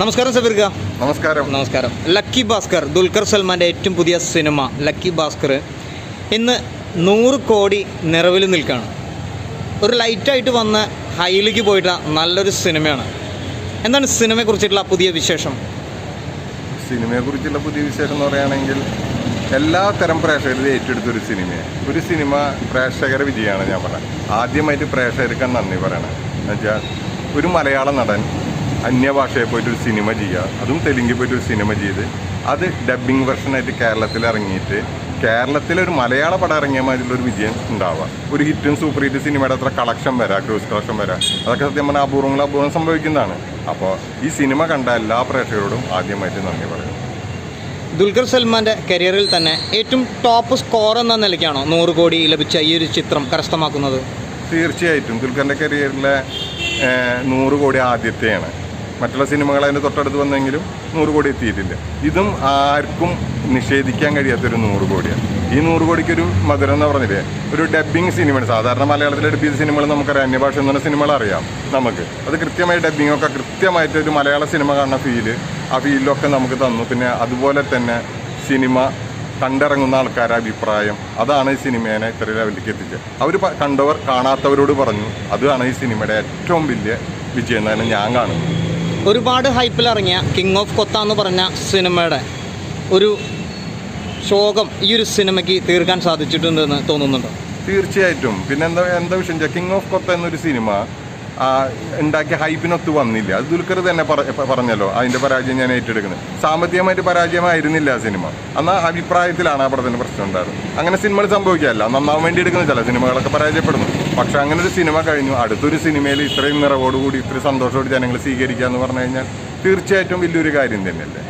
നമസ്കാരം സബീർക്ക നമസ്കാരം. നമസ്കാരം. ലക്കി ഭാസ്കർ ദുൽഖർ സൽമാന്റെ ഏറ്റവും പുതിയ സിനിമ ലക്കി ഭാസ്കർ ഇന്ന് നൂറ് കോടി നിറവിൽ നിൽക്കുകയാണ്. ഒരു ലൈറ്റായിട്ട് വന്ന ഹൈലിക്ക് പോയിട്ട് നല്ലൊരു സിനിമയാണ്. എന്താണ് സിനിമയെക്കുറിച്ചിട്ടുള്ള പുതിയ വിശേഷം? സിനിമയെ കുറിച്ചുള്ള പുതിയ വിശേഷം എന്ന് പറയുകയാണെങ്കിൽ എല്ലാ തരം പ്രേക്ഷകരും ഏറ്റെടുത്ത ഒരു സിനിമയാണ്. ഒരു സിനിമ പ്രേക്ഷകര വിജയമാണ് ഞാൻ പറഞ്ഞത്. ആദ്യമായിട്ട് പ്രേക്ഷകർക്ക് നന്ദി പറയണത്. എന്നുവെച്ചാൽ ഒരു മലയാള നടൻ അന്യഭാഷയിൽ പോയിട്ട് ഒരു സിനിമ ചെയ്യുക. അതും തെലുങ്കിൽ പോയിട്ട് ഒരു സിനിമ ചെയ്ത്. അത് ഡബ്ബിംഗ് വെർഷനായിട്ട് കേരളത്തിൽ ഇറങ്ങിയിട്ട് കേരളത്തിലെ ഒരു മലയാള പടം ഇറങ്ങിയ മാതിരിയുള്ള ഒരു വിജയം ഉണ്ടാവുക. ഒരു ഹിറ്റും സൂപ്പർ ഹിറ്റ് സിനിമയുടെ അത്ര കളക്ഷൻ വരാം ഗ്രോസ് കളക്ഷൻ വരാം. അതൊക്കെ സത്യം പറഞ്ഞാൽ അപൂർവങ്ങൾ അപൂർവം സംഭവിക്കുന്നതാണ്. അപ്പോൾ ഈ സിനിമ കണ്ട എല്ലാ പ്രേക്ഷകരോടും ആദ്യമായിട്ട് നന്ദി പറയുന്നു. ദുൽഖർ സൽമാന്റെ കരിയറിൽ തന്നെ ഏറ്റവും ടോപ്പ് സ്കോർ എന്ന നിലയ്ക്കാണോ നൂറ് കോടി ലഭിച്ച ഈ ഒരു ചിത്രം കരസ്ഥമാക്കുന്നത്? തീർച്ചയായിട്ടും. ദുൽഖറിന്റെ കരിയറിലെ നൂറ് കോടി ആദ്യത്തെയാണ്. മറ്റുള്ള സിനിമകൾ അതിന്റെ തൊട്ടടുത്ത് വന്നെങ്കിലും നൂറ് കോടി എത്തിയിട്ടില്ല. ഇതും ആർക്കും നിഷേധിക്കാൻ കഴിയാത്തൊരു നൂറ് കോടിയാണ്. ഈ നൂറ് കോടിക്ക് ഒരു മധുരം എന്ന് പറഞ്ഞില്ലേ? ഒരു ഡബ്ബിങ് സിനിമയാണ് സാധാരണ മലയാളത്തിൽ ഡബ് സിനിമകൾ നമുക്കറിയാം. അന്യഭാഷ എന്ന് പറഞ്ഞ സിനിമകൾ അറിയാം നമുക്ക്. അത് കൃത്യമായി ഡബ്ബിങ് ഒക്കെ കൃത്യമായിട്ട് ഒരു മലയാള സിനിമ കാണുന്ന ഫീൽ ആ ഫീലിലൊക്കെ നമുക്ക് തന്നു. പിന്നെ അതുപോലെ തന്നെ സിനിമ കണ്ടിറങ്ങുന്ന ആൾക്കാരുടെ അഭിപ്രായം അതാണ് ഈ സിനിമേനെ ഇത്ര ലെവലിലേക്ക് എത്തിച്ചത്. അവർ കണ്ടവർ കാണാത്തവരോട് പറഞ്ഞു അതാണ് ഈ സിനിമയുടെ ഏറ്റവും വലിയ വിജയം തന്നെ ഞാൻ കാണുന്നു. ഒരുപാട് ഹൈപ്പിൽ ഇറങ്ങിയ കിങ് ഓഫ് കൊത്ത എന്ന് പറഞ്ഞ സിനിമയുടെ ഒരു ശോകം ഈ ഒരു സിനിമയ്ക്ക് തീർക്കാൻ സാധിച്ചിട്ടുണ്ടെന്ന് തോന്നുന്നുണ്ടോ? തീർച്ചയായിട്ടും. പിന്നെ എന്താ എന്താ വിഷയം? കിങ് ഓഫ് കൊത്ത എന്നൊരു സിനിമ ഉണ്ടാക്കിയ ഹൈപ്പിനൊത്ത് വന്നില്ല. അത് ദുൽഖർ തന്നെ പറഞ്ഞല്ലോ. അതിന്റെ പരാജയം ഞാൻ ഏറ്റെടുക്കുന്നത്. സാമ്പത്തികമായിട്ട് പരാജയമായിരുന്നില്ല ആ സിനിമ. എന്നാൽ അഭിപ്രായത്തിലാണ് ആ പടത്തിന് പ്രശ്നം ഉണ്ടായത്. അങ്ങനെ സിനിമകൾ സംഭവിക്കാറില്ല നന്നാവാൻ വേണ്ടി എടുക്കുന്ന ചില സിനിമകളൊക്കെ പരാജയപ്പെടുന്നു. പക്ഷെ അങ്ങനെ ഒരു സിനിമ കഴിഞ്ഞു. അടുത്തൊരു സിനിമയിൽ ഇത്രയും നിറവോടുകൂടി ഇത്രയും സന്തോഷത്തോട് ജനങ്ങൾ സ്വീകരിക്കുക എന്ന് പറഞ്ഞു കഴിഞ്ഞാൽ തീർച്ചയായിട്ടും വലിയൊരു കാര്യം തന്നെയല്ലേ?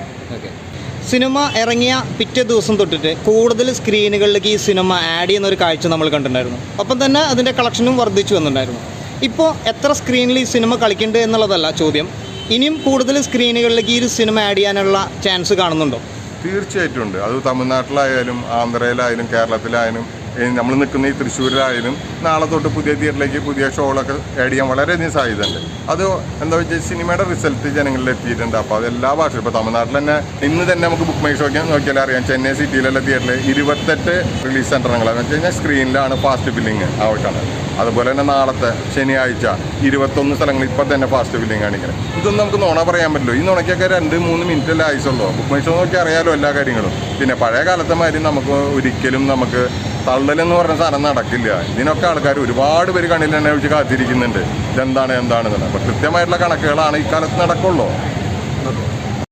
സിനിമ ഇറങ്ങിയ പിറ്റേ ദിവസം തൊട്ടിട്ട് കൂടുതൽ സ്ക്രീനുകളിലേക്ക് ഈ സിനിമ ആഡ് ചെയ്യുന്ന ഒരു കാഴ്ച നമ്മൾ കണ്ടിട്ടുണ്ടായിരുന്നു. ഒപ്പം തന്നെ അതിന്റെ കളക്ഷനും വർദ്ധിച്ചു വന്നിട്ടുണ്ടായിരുന്നു. ഇപ്പോൾ എത്ര സ്ക്രീനിൽ ഈ സിനിമ കളിക്കുന്നുണ്ട് എന്നുള്ളതല്ല ചോദ്യം. ഇനിയും കൂടുതൽ സ്ക്രീനുകളിലേക്ക് ഈ ഒരു സിനിമ ആഡ് ചെയ്യാനുള്ള ചാൻസ് കാണുന്നുണ്ടോ? തീർച്ചയായിട്ടും ഉണ്ട്. അത് തമിഴ്നാട്ടിലായാലും ആന്ധ്രയിലായാലും കേരളത്തിലായാലും നമ്മൾ നിൽക്കുന്ന ഈ തൃശ്ശൂരിലായാലും നാളെ തൊട്ട് പുതിയ തിയേറ്ററിലേക്ക് പുതിയ ഷോകളൊക്കെ ആഡ് ചെയ്യാൻ വളരെയധികം സാധ്യതയുണ്ട്. അത് എന്താ വെച്ചാൽ സിനിമയുടെ റിസൾട്ട് ജനങ്ങളിൽ എത്തിയിട്ടുണ്ട്. അപ്പോൾ അത് എല്ലാ ഭാഷയും ഇപ്പോൾ തമിഴ്നാട്ടിൽ തന്നെ ഇന്ന് തന്നെ നമുക്ക് ബുക്ക് മൈസ് നോക്കിയാൽ നോക്കിയാൽ അറിയാം. ചെന്നൈ സിറ്റിയിലുള്ള തിയേറ്ററിൽ ഇരുപത്തെട്ട് റിലീസ് സെന്ററുകളാണ് വെച്ച് കഴിഞ്ഞാൽ സ്ക്രീനിലാണ് ഫാസ്റ്റ് ബില്ലിങ് ആവശ്യമാണ്. അതുപോലെ തന്നെ നാളത്തെ ശനിയാഴ്ച ഇരുപത്തൊന്ന് സ്ഥലങ്ങളിൽ ഇപ്പം തന്നെ ഫാസ്റ്റ് ബില്ലിംഗ് ആണെങ്കിൽ ഇതൊന്നും നമുക്ക് നുണ പറയാൻ പറ്റില്ല. ഈ നുണയ്ക്കൊക്കെ രണ്ട് മൂന്ന് മിനിറ്റ് അല്ലേ ആയുസുള്ളൂ. ബുക്ക് മൈ നോക്കി അറിയാലോ എല്ലാ കാര്യങ്ങളും. പിന്നെ പഴയ കാലത്തെ മാതിരി നമുക്ക് ഒരിക്കലും നമുക്ക് തള്ളലെന്ന് പറഞ്ഞ സാധനം നടക്കില്ല. ഇതിനൊക്കെ ആൾക്കാർ ഒരുപാട് പേര് കണ്ണിൽ തന്നെ വെച്ച് കാത്തിരിക്കുന്നുണ്ട്. ഇതെന്താണ് എന്താണെന്നുള്ളത് അപ്പം കൃത്യമായിട്ടുള്ള കണക്കുകളാണ് ഈ കാലത്ത് നടക്കുള്ളൂ.